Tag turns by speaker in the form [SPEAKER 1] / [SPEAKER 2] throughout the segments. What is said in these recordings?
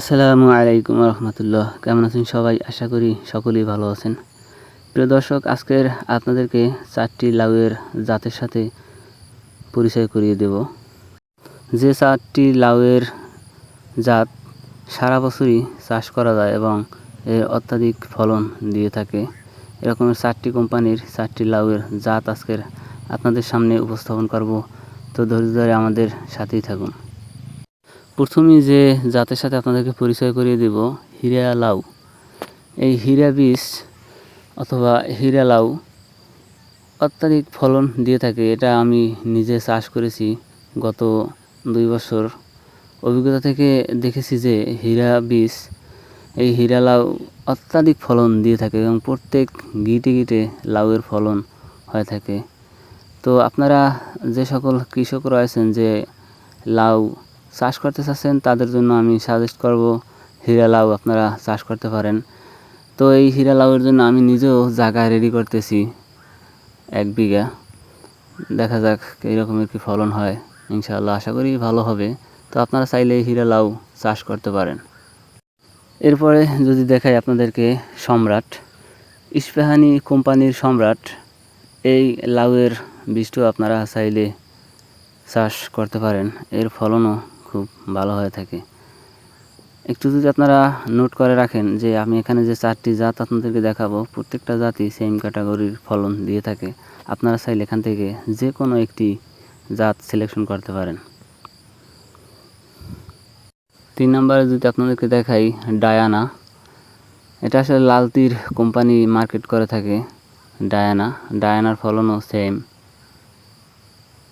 [SPEAKER 1] আসসালামু আলাইকুম রহমতুল্লাহ। কেমন আছেন সবাই? আশা করি সকলেই ভালো আছেন। প্রিয় দর্শক, আজকের আপনাদেরকে চারটি লাউয়ের জাতের সাথে পরিচয় করিয়ে দেব। যে চারটি লাউয়ের জাত সারা বছরই চাষ করা যায় এবং এর অত্যাধিক ফলন দিয়ে থাকে। এরকমের চারটি কোম্পানির চারটি লাউয়ের জাত আজকের আপনাদের সামনে উপস্থাপন করব। তো ধৈর্য ধরে আমাদের সাথেই থাকুন। প্রথমেই যে জাতের সাথে আপনাদেরকে পরিচয় করিয়ে দেব, হীরা লাউ। এই হীরা বীজ অথবা হীরা লাউ অত্যাধিক ফলন দিয়ে থাকে, এটা আমি নিজে চাষ করেছি গত দুই বছর। অভিজ্ঞতা থেকে দেখেছি যে হীরা বীজ, এই হীরা লাউ অত্যাধিক ফলন দিয়ে থাকে এবং প্রত্যেক গিটে গিটে লাউয়ের ফলন হয়ে থাকে। তো আপনারা যে সকল কৃষক রয়েছেন যে লাউ চাষ করতে চাচ্ছেন, তাদের জন্য আমি সাজেস্ট করব হীরা লাউ আপনারা চাষ করতে পারেন। তো এই হীরা লাউয়ের জন্য আমি নিজেও জায়গা রেডি করতেছি এক বিঘা। দেখা যাক কী রকমের কী ফলন হয়, ইনশাআল্লাহ আশা করি ভালো হবে। তো আপনারা চাইলে এই হীরা লাউ চাষ করতে পারেন। এরপরে যদি দেখাই আপনাদেরকে সম্রাট, ইস্পাহানি কোম্পানির সম্রাট, এই লাউয়ের বীজটিও আপনারা চাইলে চাষ করতে পারেন। এর ফলনও খুব ভালো হয়ে থাকে। একটু যদি আপনারা নোট করে রাখেন যে আমি এখানে যে চারটি জাত আপনাদেরকে দেখাবো, প্রত্যেকটা জাতই সেম ক্যাটাগরির ফলন দিয়ে থাকে। আপনারা চাইলে এখান থেকে যে কোনো একটি জাত সিলেকশন করতে পারেন। তিন নম্বরে যদি আপনাদেরকে দেখাই ডায়ানা। এটা আসলে লালতির কোম্পানি মার্কেট করে থাকে ডায়ানা। ডায়ানার ফলনও সেম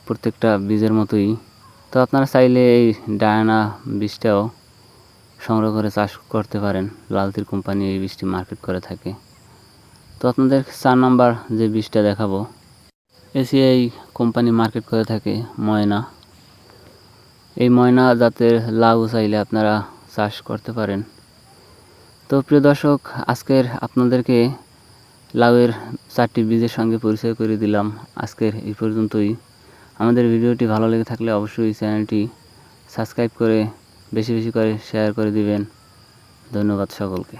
[SPEAKER 1] প্রত্যেকটা বীজের মতোই। তো আপনারা চাইলে এই ডায়ানা বীজটাও সংগ্রহ করে চাষ করতে পারেন। লালতির কোম্পানি এই বীজটি মার্কেট করে থাকে। তো আপনাদের চার নাম্বার যে বীজটা দেখাবো, এসিআই কোম্পানি মার্কেট করে থাকে ময়না। এই ময়না জাতের লাউ চাইলে আপনারা চাষ করতে পারেন। তো প্রিয় দর্শক, আজকের আপনাদেরকে লাউয়ের চারটি বীজের সঙ্গে পরিচয় করে দিলাম। আজকের এই পর্যন্তই। আমাদের ভিডিওটি ভালো লেগে থাকলে অবশ্যই চ্যানেলটি সাবস্ক্রাইব করে বেশি বেশি করে শেয়ার করে দিবেন। ধন্যবাদ সকলকে।